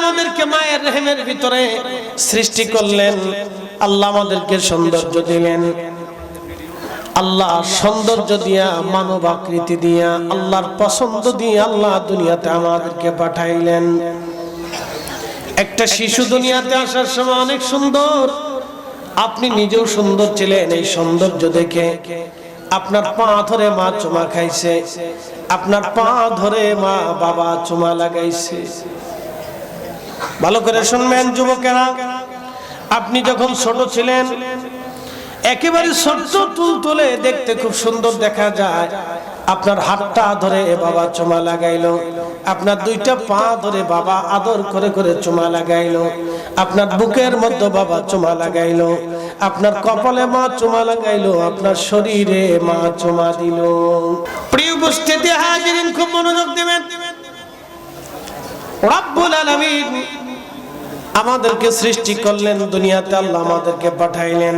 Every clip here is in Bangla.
আমাদেরকে মায়ের রেহেমের ভিতরে সৃষ্টি করলেন। আল্লাহ আমাদেরকে সৌন্দর্য দিলেন। আল্লাহ সৌন্দর্য দিয়া মানব আকৃতি দিয়া, আল্লাহর পছন্দ দিয়ে আল্লাহ দুনিয়াতে আমাদেরকে পাঠাইলেন। একটা শিশু দুনিয়াতে আসার সময় অনেক সুন্দর। আপনি নিজেও সুন্দর ছিলেন এই সৌন্দর্য দেখে। আপনার পা ধরে মা চুমা খাইছে। আপনার পা ধরে মা বাবা চুমা লাগাইছে। ভালো করে শুনবেন যুবকেরা। আপনি যখন ছোট ছিলেন, একেবারে ছোট্ট তুল তুলে দেখতে খুব সুন্দর দেখা যায়। আপনার হাতটা ধরে বাবা চুমা লাগাইলো। আপনার দুইটা পা ধরে বাবা আদর করে করে চুমা লাগাইলো। আপনার বুকের মধ্যে বাবা চুমা লাগাইলো। আপনার কপালে মা চুমা লাগাইলো। আপনার শরীরে মা চুমা দিল। প্রিয় উপস্থিতি, হাজিরিন, খুব মনোযোগ দেবেন। রব্বুল আলামিন আমাদেরকে সৃষ্টি করলেন দুনিয়াতে, আল্লাহ আমাদেরকে পাঠাইলেন।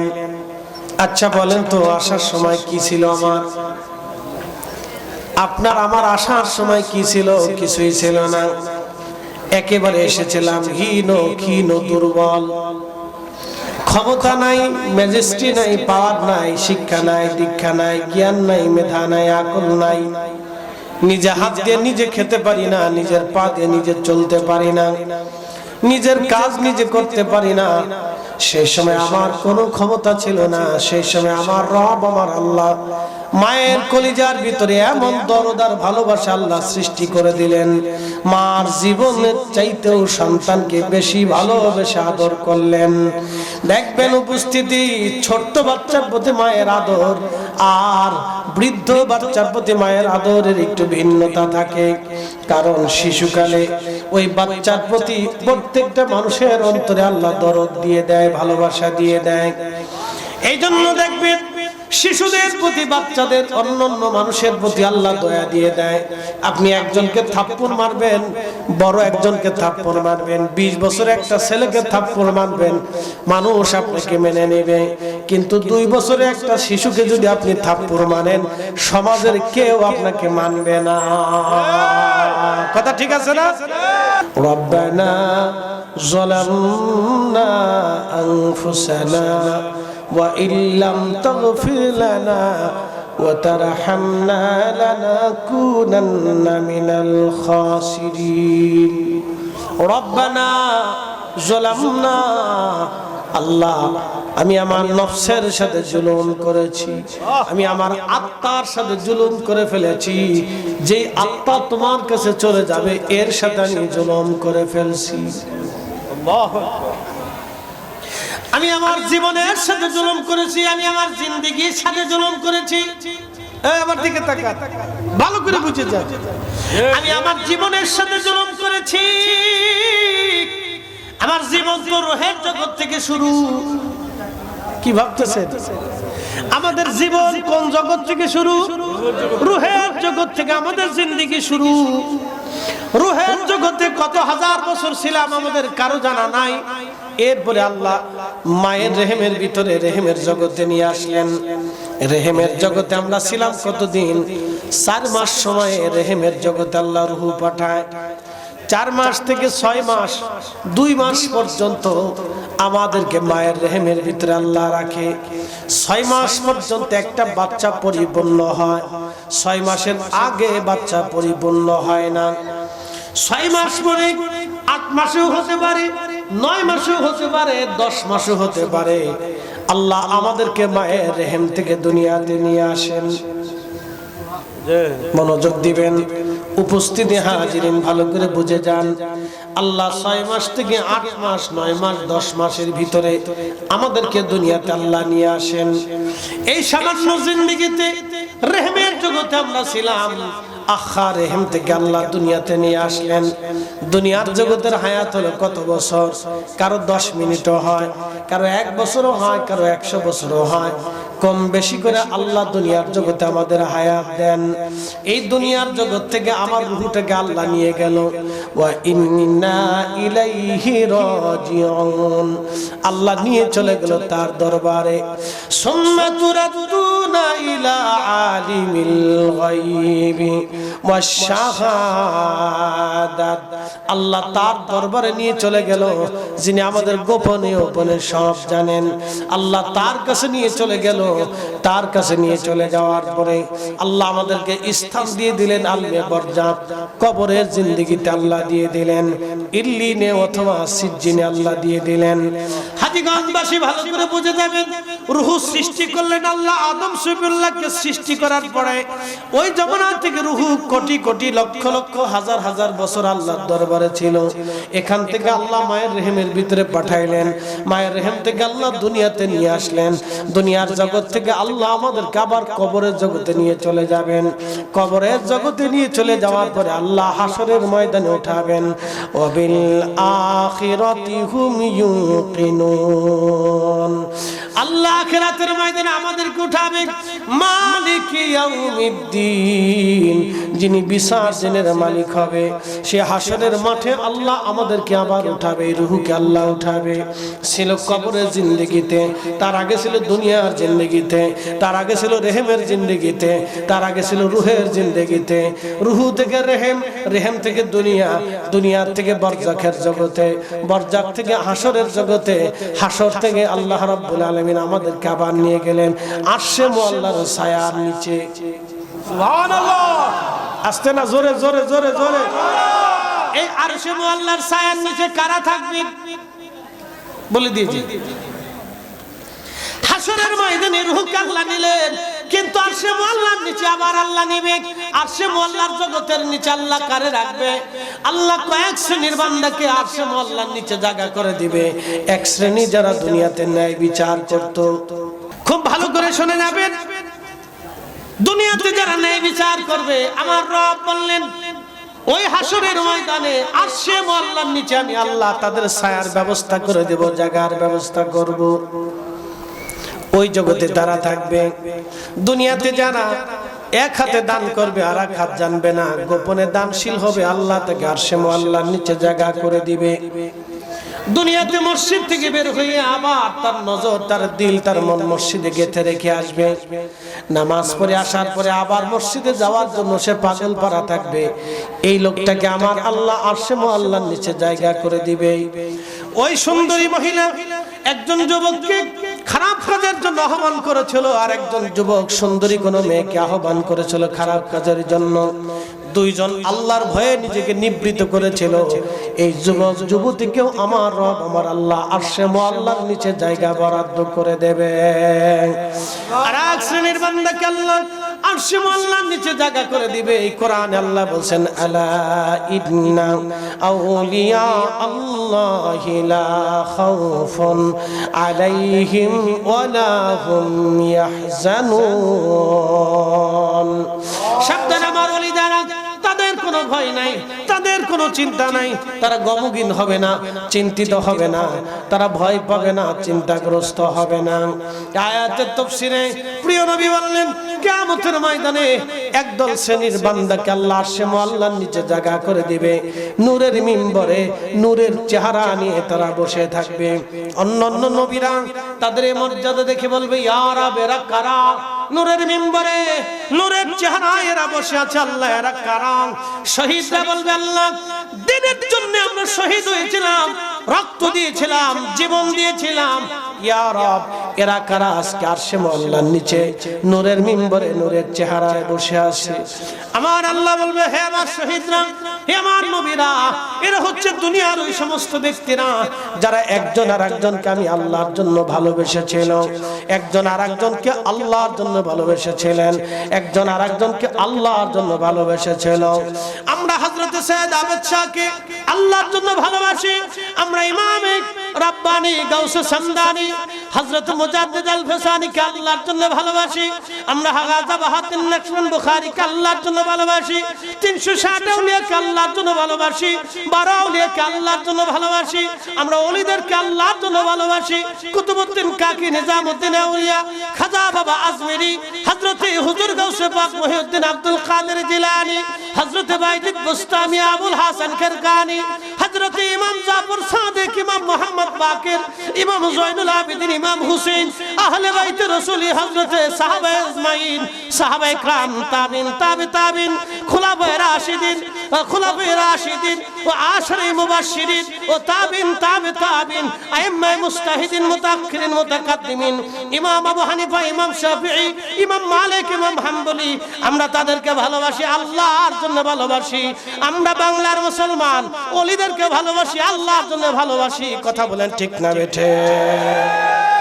আচ্ছা বলেন তো, আসার সময় কি ছিল আমার? আপনার আমার আসার সময় কি ছিল? কিছুই ছিল না। একেবারে এসেছিলাম হীন, ক্ষীণ, দুর্বল। ক্ষমতা নাই ম্যাজিস্ট্রি নাই পাওয়ার নাই, শিক্ষা নাই, দীক্ষা নাই, জ্ঞান নাই, মেধা নাই, আকল নাই। নিজে হাত দিয়ে নিজে খেতে পারি না, নিজের পা দিয়ে নিজে চলতে পারি না। নিজের কাজ নিজে করতে পারি না। সেই সময় আমার কোনো ক্ষমতা ছিল না সেই সময় আমার রব আমার আল্লাহ। মায়ের কলিজার ভিতরে এমন দরদার ভালোবাসা আল্লাহ সৃষ্টি করে দিলেন। মার জীবনের চাইতেও সন্তানকে বেশি ভালোবেসে আদর করলেন। দেখবেন উপস্থিতি, ছোট্ট বাচ্চার প্রতি মায়ের আদর আর বৃদ্ধ বাচ্চার প্রতি মায়ের আদরের একটু ভিন্নতা থাকে। কারণ শিশুকালে ওই বাচ্চার প্রতি প্রত্যেকটা মানুষের অন্তরে আল্লাহ দরদ দিয়ে দেয়। ভালোবাসা দিয়ে দেয়। এই জন্য দেখবেন শিশুদের প্রতি, বাচ্চাদের অন্য অন্য মানুষের প্রতি আল্লাহ দয়া দিয়ে দেয়। আপনি একজনকে থাপ্পড় মারবেন, বড় একজনকে থাপ্পড় মারবেন, বিশ বছর একটা ছেলেকে থাপ্পড় মারবেন, মানুষ আপনাকে মেনে নেবে। কিন্তু দুই বছরে একটা শিশুকে যদি আপনি থাপ্পড় মানেন সমাজের কেউ আপনাকে মানবে না। কথা ঠিক আছে না রব্বানা ظلمنا أنفسنا وإن لم تغفر لنا وترحمنا لنكونن من الخاسرين ربنا ظلمنا আল্লাহ, আমি আমার নফসের সাথে জুলুম করেছি। আমি আমার আত্মার সাথে জুলুম করে ফেলেছি। যে আত্মা তোমার কাছে চলে যাবে, এর সাথে আমি জুলুম করে ফেলছি। আমি আমার জীবনের সাথে জুলুম করেছি, আমি আমার জিন্দগির সাথে জুলুম করেছি। ভালো করে বুঝে যা আমি আমার জীবনের সাথে জুলুম করেছি। আমার জীবন তো রোহের জগৎ থেকে শুরু। কি ভাবতেছেন? আমাদের জীবন কোন জগৎ থেকে শুরু? রুহের জগৎ থেকে আমাদের জিন্দিগি শুরু। রুহের জগতে কত হাজার বছর ছিলাম আমাদের কারও জানা নাই। এরপরে আল্লাহ মায়ের রেহেমের ভিতরে রেহেমের জগতে নিয়ে আসলেন। রেহেমের জগতে আমরা ছিলাম কতদিন? চার মাস সময়ে রেহেমের জগতে আল্লাহ রুহু পাঠায়। চার মাস থেকে ছয় মাস দুই মাস পর্যন্ত আমাদেরকে মায়ের রেহেমের ভিতরে আল্লাহ রাখে। ছয় মাস পর্যন্ত একটা বাচ্চা পরিপূর্ণ হয় ছয় মাসের আগে বাচ্চা পরিপূর্ণ হয় না। ছয় মাস পরে আট মাসেও হতে পারে নয় মাসেও হতে পারে দশ মাসও হতে পারে। আল্লাহ আমাদেরকে মায়ের রেহেম থেকে দুনিয়াতে নিয়ে আসেন। মনোযোগ দিবেন। উপস্থিতি হাজিরিন, ভালো করে বুঝে যান। আল্লাহ ছয় মাস থেকে আট মাস, নয় মাস, দশ মাসের ভিতরে আমাদেরকে দুনিয়াতে আল্লাহ নিয়ে আসেন। এই সামান্য জিন্দিগিতে, রেহমের জগতে আমরা ছিলাম। আখা আল্লাহ দুনিয়াতে নিয়ে আসলেন। দুনিয়ার জগতের হায়াত হলো কত বছর? কারও দশ মিনিটও হয়, কারও এক বছরও হয়, কারও একশো বছরও হয়। কম বেশি করে আল্লাহ দুনিয়ার জগতে আমাদের হায়াত দেন। এই দুনিয়ার জগৎ থেকে আমার রুহুটাকে আল্লাহ নিয়ে গেল। আল্লাহ নিয়ে চলে গেল তার দরবারে। সুম্মা তুরাদুনা ইলা আলিমিল গায়বি ওয়াশ-শাহাদাত আল্লাহ তার দরবারে নিয়ে চলে গেল, যিনি আমাদের গোপনে গোপনে সব জানেন। আল্লাহ তার কাছে নিয়ে চলে গেল, তার কাছে নিয়ে চলে যাওয়ার পরে আল্লাহ আমাদেরকে স্থান দিয়ে দিলেন আলমে বরজাত। কবরের জিন্দগিতে আল্লাহ দিয়ে দিলেন, ইল্লিনে অথবা সিজ্জিনে আল্লাহ দিয়ে দিলেন। হাজিগঞ্জবাসী ভালো করে বুঝে যাবেন, রুহু সৃষ্টি করলেন আল্লাহ আদম সফিউল্লাহকে সৃষ্টি করার পরে ওই জমানা থেকে রুহু কোটি কোটি লক্ষ লক্ষ হাজার হাজার বছর আল্লাহর দরবারে ছিল। এখান থেকে আল্লাহ মায়ের রেহেমের ভিতরে পাঠাইলেন। মায়ের রেহেম থেকে আল্লাহ দুনিয়াতে নিয়ে আসলেন। দুনিয়ার জগৎ থেকে আল্লাহ আমাদেরকে আবার কবরের জগতে নিয়ে চলে যাবেন। কবরের জগতে নিয়ে চলে যাওয়ার পরে আল্লাহ হাসরের ময়দানে উঠাবেন। ওবিল আখিরাতি হুম ইউকিনুন। আল্লাহ আখিরাতের ময়দানে আমাদেরকে উঠাবে মালিক ইয়াউমিদ্দিন, যিনি বিসর্জনের মালিক হবে। সে হাসরের মাঠে আল্লাহ আমাদেরকে আবার উঠাবে, রুহুকে আল্লাহ উঠাবে। ছিল কবরের জিন্দগিতে, তার আগে ছিল দুনিয়ার জিন্দগিতে, তার আগে ছিল রেহেমের জিন্দগিতে, তার আগে ছিল রুহের জিন্দগিতে। রুহু থেকে রেহেম রেহেম থেকে দুনিয়া দুনিয়ার থেকে বরজাখের জগতে বরজাক থেকে হাসরের জগতে, হাসর থেকে আল্লাহ রাব্বুল আলামিন আমাদেরকে আবার নিয়ে গেলেন। আসে মোল্লার ছায়ার নিচে। আসতে না জোরে জোরে জোরে জোরে। এই আরশে মোল্লার ছায়ার নিচে কারা থাকবে? বলে দিয়েছি। হাসরের ময়দানে রুহ আল্লাহ নিলেন কিন্তু আরশে মোল্লার নিচে আবার আল্লাহ নিবে আরশে মোল্লার জগতের নিচে আল্লাহ কারে রাখবে? আল্লাহ কয়েক শ্রেণির বান্দাকে আরশে মোল্লার নিচে জায়গা করে দিবে। এক শ্রেণি যারা দুনিয়াতে ন্যায় বিচার করত। খুব ভালো করে শুনে যাবেন দুনিয়াতে যারা ন্যায় বিচার করবে, আমার রব বললেন, ওই হাসরের ময়দানে আরশে মোল্লার নিচে আমি আল্লাহ তাদের ছায়ার ব্যবস্থা করে দেব, জায়গার ব্যবস্থা করব। ওই জগতে তারা থাকবে। দুনিয়াতে যারা এক হাতে দান করবে আর এক হাত জানবে না। গোপনে দানশীল হবে আল্লাহ তাকে আরশে আল্লাহর নিচে জায়গা করে দিবে। দুনিয়াতে মসজিদ থেকে বের হয়ে আবার তার নজর, তার দিল, তার মন মসজিদে গেঁথে রেখে আসবে। নামাজ পড়ে আসার পরে আবার মসজিদে যাওয়ার জন্য সে পাগল পারা থাকবে। এই লোকটাকে আমার আল্লাহ আরশে আল্লাহর নিচে জায়গা করে দিবে। ওই সুন্দরী মহিলা একজন যুবককে খারাপ কাজের জন্য আহ্বান করেছিল আর একজন যুবক সুন্দরী কোনো মেয়েকে আহ্বান করেছিল খারাপ কাজের জন্য। দুইজন আল্লাহর ভয়ে নিজেকে নিবৃত করেছিল। এই যুবক যুবতীকেও আমার রব, আমার আল্লাহ আসে আল্লাহর নিচে জায়গা বরাদ্দ করে দেবে। আর এক শ্রেণির বান্দাকে আল্লাহ আরশে আল্লাহর নিচে জায়গা করে দিবে। এই আল্লাহ বলছেন, আলা ইন্না আউলিয়া আল্লাহ লা আলাইহিম ওয়ালা হুম ইয়াহজানুন। সাবধান আমার ওলিদারা, তাদের কোনো ভয় নাই। তাদের কোনো চিন্তা নাই। তারা গমগিন হবে না, চিন্তিত হবে না, তারা ভয় পাবে না, চিন্তাগ্রস্ত হবে না। আয়াতের তফসিরে প্রিয় নবী বললেন, কিয়ামতের ময়দানে একদল শ্রেণির বান্দাকে আল্লাহ আরশে আল্লাহর নিচে জায়গা করে দিবে। নূরের মিম্বরে নূরের চেহারা নিয়ে তারা বসে থাকবে। অন্য অন্য নবীরা তাদের মর্যাদা দেখে বলবে ইয়ারা বেরা কারা? নূরের মিম্বরে, নূরের চেহারায় এরা বসে আছে, আল্লাহ এরা কারণ শহীদরা বলবে, আল্লাহ, দিনের জন্য আমরা শহীদ হয়েছিলাম, রক্ত দিয়েছিলাম, জীবন দিয়েছিলাম এরা কারা? আজকে নিচে, নূরের মিম্বরে, নূরের চেহারায় বসে আছে। আমার আল্লাহ বলবে, হে আমার শহীদরা, হে আমার নবীরা, এরা হচ্ছে দুনিয়ার ওই সমস্ত ব্যক্তিরা যারা একজন আর একজনকে আমি আল্লাহর জন্য ভালোবেসেছিল। একজন আর একজনকে আল্লাহর জন্য ভালোবেসেছিলেন। একজন আর একজনকে আল্লাহর জন্য ভালোবেসেছিল। আমরা হযরত সৈয়দ আবেদ শাহকে আল্লাহর জন্য ভালোবাসি। আমরা ইমামে রাব্বানি, গাউসে সামদানি হযরত মুজাদ্দিদ আল ফেসানিকে আল্লাহর জন্য ভালোবাসি। আমরা হাগাজা বাহাতিন লক্ষ্মণ বুখারীকে আল্লাহর জন্য ভালোবাসি। 360 আউলিয়াকে আল্লাহর জন্য ভালোবাসি। 12 আউলিয়াকে আল্লাহর জন্য ভালোবাসি। আমরা ওলিদেরকে আল্লাহর জন্য ভালোবাসি। কুতুবউদ্দিন কাকি, নিজামউদ্দিন আউলিয়া, খাজা বাবা আজমেরি, হযরত হুজুর গাউসে পাক মহিউদ্দিন আব্দুল কাদের জিলানী, হযরত বাইজিদ বুস্তামি আবুল হাসান খারকানি হযরত ইমাম জাফর সাদেক, ইমাম মোহাম্মদ বাকির, ইমাম জয়নুল আবেদিন, ইমাম হুসেন আহলে বাইত রসুলি হজরত সাহাবায়ে আজমাইন সাহাবায়ে ইকরাম, তাবিন, তাবে তাবিন, খুলাফায়ে রাশিদিন খুলাফায়ে রাশিদিন ও আশরে মুবাশশিরিন ও তাবিন তাবি তাবিন আইম্মায়ে মুস্তাহিদিন মুতাকাদ্দিমিন, ইমাম আবু হানিফা, ইমাম শাফিঈ, ইমাম মালিক, ইমাম হাম্বলি। আমরা তাদেরকে ভালোবাসি, আল্লাহর জন্য ভালোবাসি। আমরা বাংলার মুসলমান, অলিদেরকে ভালোবাসি, আল্লাহর জন্য ভালোবাসি। কথা বলেন ঠিক না বেঠে?